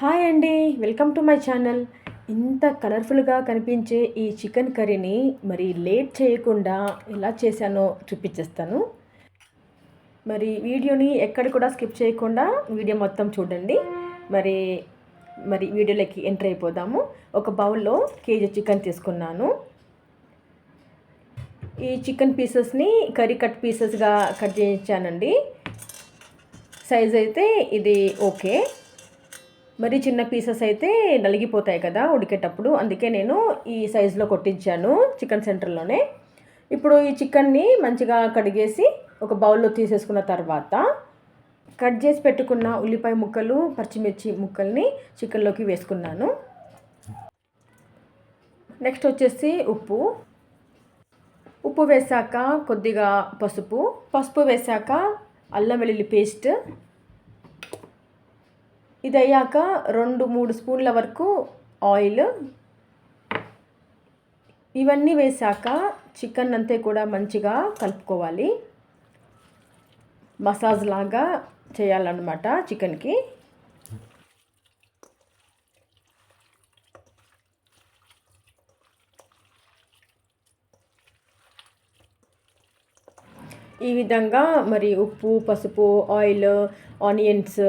Hi అండి welcome to my channel. ఇంత కలర్ఫుల్గా కనిపించే ఈ చికెన్ కర్రీని మరి లేట్ చేయకుండా ఎలా చేశానో చూపించేస్తాను. మరి వీడియోని ఎక్కడ కూడా స్కిప్ చేయకుండా వీడియో మొత్తం చూడండి. మరి మరి వీడియోలోకి ఎంటర్ అయిపోదాము. ఒక బౌల్లో కేజీ చికెన్ తీసుకున్నాను. ఈ చికెన్ పీసెస్ని కర్రీ కట్ పీసెస్గా కట్ చేయించానండి. సైజ్ అయితే ఇది ఓకే. మరి చిన్న పీసెస్ అయితే నలిగిపోతాయి కదా ఉడికేటప్పుడు. అందుకే నేను ఈ సైజులో కొట్టించాను చికెన్ సెంటర్లోనే. ఇప్పుడు ఈ చికెన్ని మంచిగా కడిగేసి ఒక బౌల్లో తీసేసుకున్న తర్వాత కట్ చేసి పెట్టుకున్న ఉల్లిపాయ ముక్కలు పచ్చిమిర్చి ముక్కల్ని చికెన్లోకి వేసుకున్నాను. నెక్స్ట్ వచ్చేసి ఉప్పు. ఉప్పు వేసాక కొద్దిగా పసుపు. పసుపు వేసాక అల్లం వెల్లుల్లి పేస్ట్. ఇది అయ్యాక రెండు మూడు స్పూన్ల వరకు ఆయిల్. ఇవన్నీ వేసాక చికెన్ అంతే కూడా మంచిగా కలుపుకోవాలి. మసాజ్ లాగా చేయాలన్నమాట చికెన్కి. ఈ విధంగా మరి ఉప్పు పసుపు ఆయిల్ ఆనియన్స్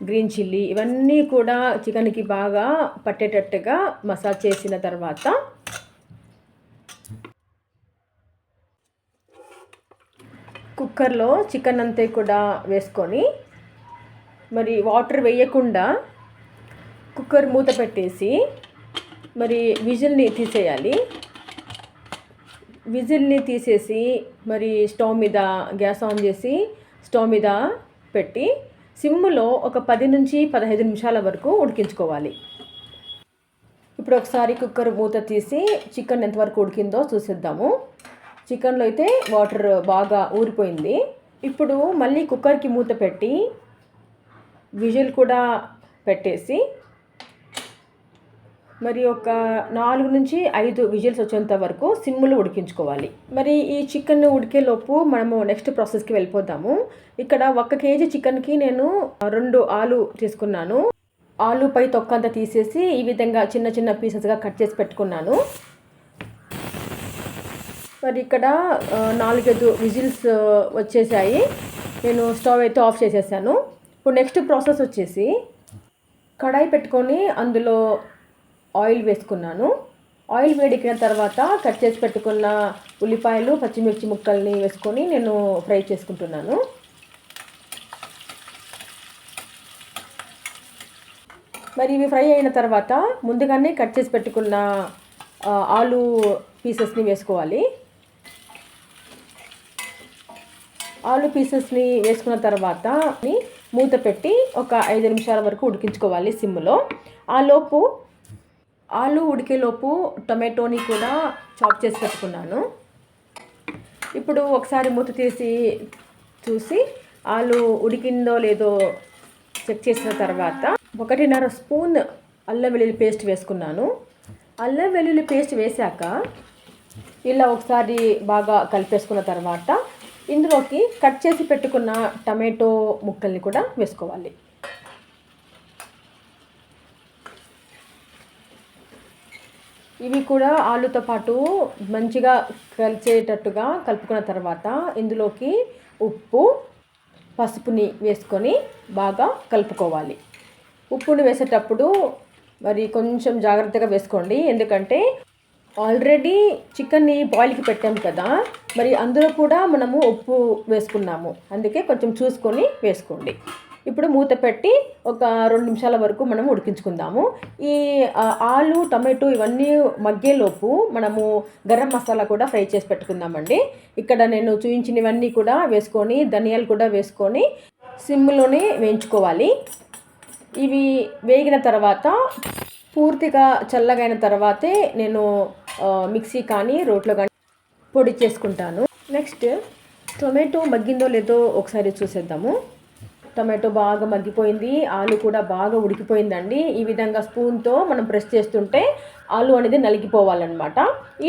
గ్రీన్ చిల్లీ ఇవన్నీ కూడా చికెన్కి బాగా పట్టేటట్టుగా మసాజ్ చేసిన తర్వాత కుక్కర్లో చికెన్ అంతే కూడా వేసుకొని మరి వాటర్ వేయకుండా కుక్కర్ మూత పెట్టేసి మరి విజిల్ని తీసేయాలి. విజిల్ని తీసేసి మరి స్టవ్ మీద గ్యాస్ ఆన్ చేసి స్టవ్ మీద పెట్టి సిమ్లో ఒక పది నుంచి పదహైదు నిమిషాల వరకు ఉడికించుకోవాలి. ఇప్పుడు ఒకసారి కుక్కర్ మూత తీసి చికెన్ ఎంతవరకు ఉడికిందో చూసేద్దాము. చికెన్లో అయితే వాటర్ బాగా ఊరిపోయింది. ఇప్పుడు మళ్ళీ కుక్కర్కి మూత పెట్టి విజిల్ కూడా పెట్టేసి మరి ఒక నాలుగు నుంచి ఐదు విజిల్స్ వచ్చేంత వరకు సిమ్లో ఉడికించుకోవాలి. మరి ఈ చికెన్ ఉడికేలోపు మనము నెక్స్ట్ ప్రాసెస్కి వెళ్ళిపోతాము. ఇక్కడ ఒక కేజీ చికెన్కి నేను రెండు ఆలు తీసుకున్నాను. ఆలు పై తొక్కంతా తీసేసి ఈ విధంగా చిన్న చిన్న పీసెస్గా కట్ చేసి పెట్టుకున్నాను. మరి ఇక్కడ నాలుగైదు విజిల్స్ వచ్చేసాయి. నేను స్టవ్ అయితే ఆఫ్ చేసేసాను. ఇప్పుడు నెక్స్ట్ ప్రాసెస్ వచ్చేసి కడాయి పెట్టుకొని అందులో ఆయిల్ వేసుకున్నాను. ఆయిల్ వేడికిన తర్వాత కట్ చేసి పెట్టుకున్న ఉల్లిపాయలు పచ్చిమిర్చి ముక్కల్ని వేసుకొని నేను ఫ్రై చేసుకుంటున్నాను. మరి ఇవి ఫ్రై అయిన తర్వాత ముందుగానే కట్ చేసి పెట్టుకున్న ఆలు పీసెస్ని వేసుకోవాలి. ఆలు పీసెస్ని వేసుకున్న తర్వాత మూత పెట్టి ఒక ఐదు నిమిషాల వరకు ఉడికించుకోవాలి సిమ్లో ఆ లోపు ఆలు ఉడికేలోపు టొమాటోని కూడా చాప్ చేసి పెట్టుకున్నాను. ఇప్పుడు ఒకసారి మూత తీసి చూసి ఆలు ఉడికిందో లేదో చెక్ చేసిన తర్వాత ఒకటిన్నర స్పూన్ అల్లం వెల్లుల్లి పేస్ట్ వేసుకున్నాను. అల్లం వెల్లుల్లి పేస్ట్ వేశాక ఇలా ఒకసారి బాగా కలిపేసుకున్న తర్వాత ఇందులోకి కట్ చేసి పెట్టుకున్న టమాటో ముక్కల్ని కూడా వేసుకోవాలి. ఇవి కూడా ఆలుతో పాటు మంచిగా కలిసేటట్టుగా కలుపుకున్న తర్వాత ఇందులోకి ఉప్పు పసుపుని వేసుకొని బాగా కలుపుకోవాలి. ఉప్పుని వేసేటప్పుడు మరి కొంచెం జాగ్రత్తగా వేసుకోండి. ఎందుకంటే ఆల్రెడీ చికెన్ని బాయిల్కి పెట్టాము కదా మరి అందులో కూడా మనము ఉప్పు వేసుకున్నాము. అందుకే కొంచెం చూసుకొని వేసుకోండి. ఇప్పుడు మూత పెట్టి ఒక రెండు నిమిషాల వరకు మనం ఉడికించుకుందాము. ఈ ఆలు టమాటో ఇవన్నీ మగ్గేలోపు మనము గరం మసాలా కూడా ఫ్రై చేసి పెట్టుకుందామండి. ఇక్కడ నేను చూపించినవన్నీ కూడా వేసుకొని ధనియాలు కూడా వేసుకొని సిమ్లోనే వేయించుకోవాలి. ఇవి వేగిన తర్వాత పూర్తిగా చల్లగైన తర్వాతే నేను మిక్సీ కానీ రోట్లో కానీ పొడి చేసుకుంటాను. నెక్స్ట్ టొమాటో మగ్గిందో లేదో ఒకసారి చూసేద్దాము. టమాటో బాగా మగ్గిపోయింది ఆలు కూడా బాగా ఉడికిపోయిందండి. ఈ విధంగా స్పూన్తో మనం ప్రెస్ చేస్తుంటే ఆలు అనేది నలిగిపోవాలన్నమాట.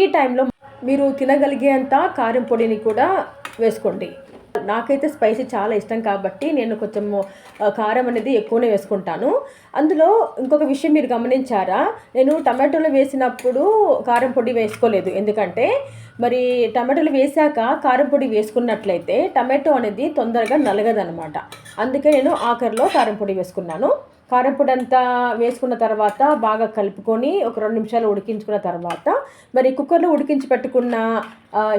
ఈ టైంలో మీరు తినగలిగేంత కారం పొడిని కూడా వేసుకోండి. నాకైతే స్పైసీ చాలా ఇష్టం కాబట్టి నేను కొంచెం కారం అనేది ఎక్కువనే వేసుకుంటాను. అందులో ఇంకొక విషయం మీరు గమనించారా? నేను టమాటోలు వేసినప్పుడు కారం పొడి వేసుకోలేదు. ఎందుకంటే మరి టమాటోలు వేసాక కారం పొడి వేసుకున్నట్లయితే టమాటో అనేది తొందరగా నలగదనమాట. అందుకే నేను ఆఖరిలో కారం పొడి వేసుకున్నాను. కారపొడి అంతా వేసుకున్న తర్వాత బాగా కలుపుకొని ఒక రెండు నిమిషాలు ఉడికించుకున్న తర్వాత మరి కుక్కర్లో ఉడికించి పెట్టుకున్న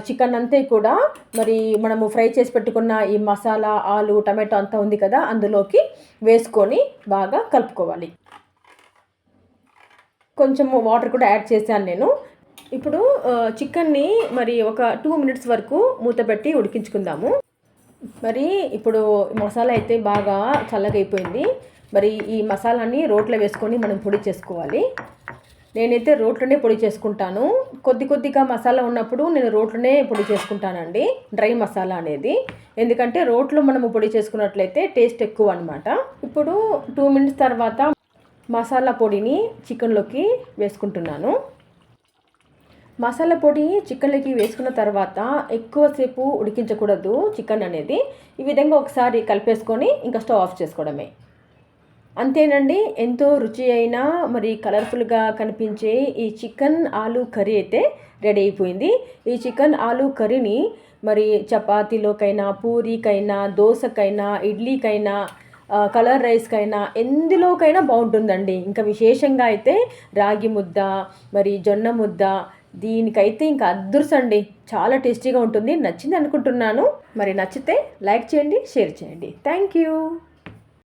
చికెన్ అంతే కూడా మరి మనము ఫ్రై చేసి పెట్టుకున్న ఈ మసాలా ఆలు టమాటో అంతా ఉంది కదా అందులోకి వేసుకొని బాగా కలుపుకోవాలి. కొంచెం వాటర్ కూడా యాడ్ చేశాను నేను. ఇప్పుడు చికెన్ని మరి ఒక టూ మినిట్స్ వరకు మూత పెట్టి ఉడికించుకుందాము. మరి ఇప్పుడు మసాలా అయితే బాగా చల్లగా అయిపోయింది. మరి ఈ మసాలాని రోట్లో వేసుకొని మనం పొడి చేసుకోవాలి. నేనైతే రోట్లోనే పొడి చేసుకుంటాను. కొద్ది కొద్దిగా మసాలా ఉన్నప్పుడు నేను రోట్లోనే పొడి చేసుకుంటానండి డ్రై మసాలా అనేది. ఎందుకంటే రోట్లో మనము పొడి చేసుకున్నట్లయితే టేస్ట్ ఎక్కువ అనమాట ఇప్పుడు టూ మినిట్స్ తర్వాత మసాలా పొడిని చికెన్లోకి వేసుకుంటున్నాను. మసాలా పొడి చికెన్లోకి వేసుకున్న తర్వాత ఎక్కువసేపు ఉడికించకూడదు చికెన్ అనేది. ఈ విధంగా ఒకసారి కలిపేసుకొని ఇంకా స్టవ్ ఆఫ్ చేసుకోవడమే. అంతేనండి ఎంతో రుచి అయినా మరి కలర్ఫుల్గా కనిపించే ఈ చికెన్ ఆలు కర్రీ అయితే రెడీ అయిపోయింది. ఈ చికెన్ ఆలు కర్రీని మరి చపాతీలోకైనా పూరీకైనా దోశకైనా ఇడ్లీకైనా కలర్ రైస్కైనా ఎందులోకైనా బాగుంటుందండి. ఇంకా విశేషంగా అయితే రాగి ముద్ద మరి జొన్న ముద్ద దీనికైతే ఇంకా అదృశండి చాలా టేస్టీగా ఉంటుంది. నచ్చింది అనుకుంటున్నాను మరి నచ్చితే లైక్ చేయండి షేర్ చేయండి. Thank you.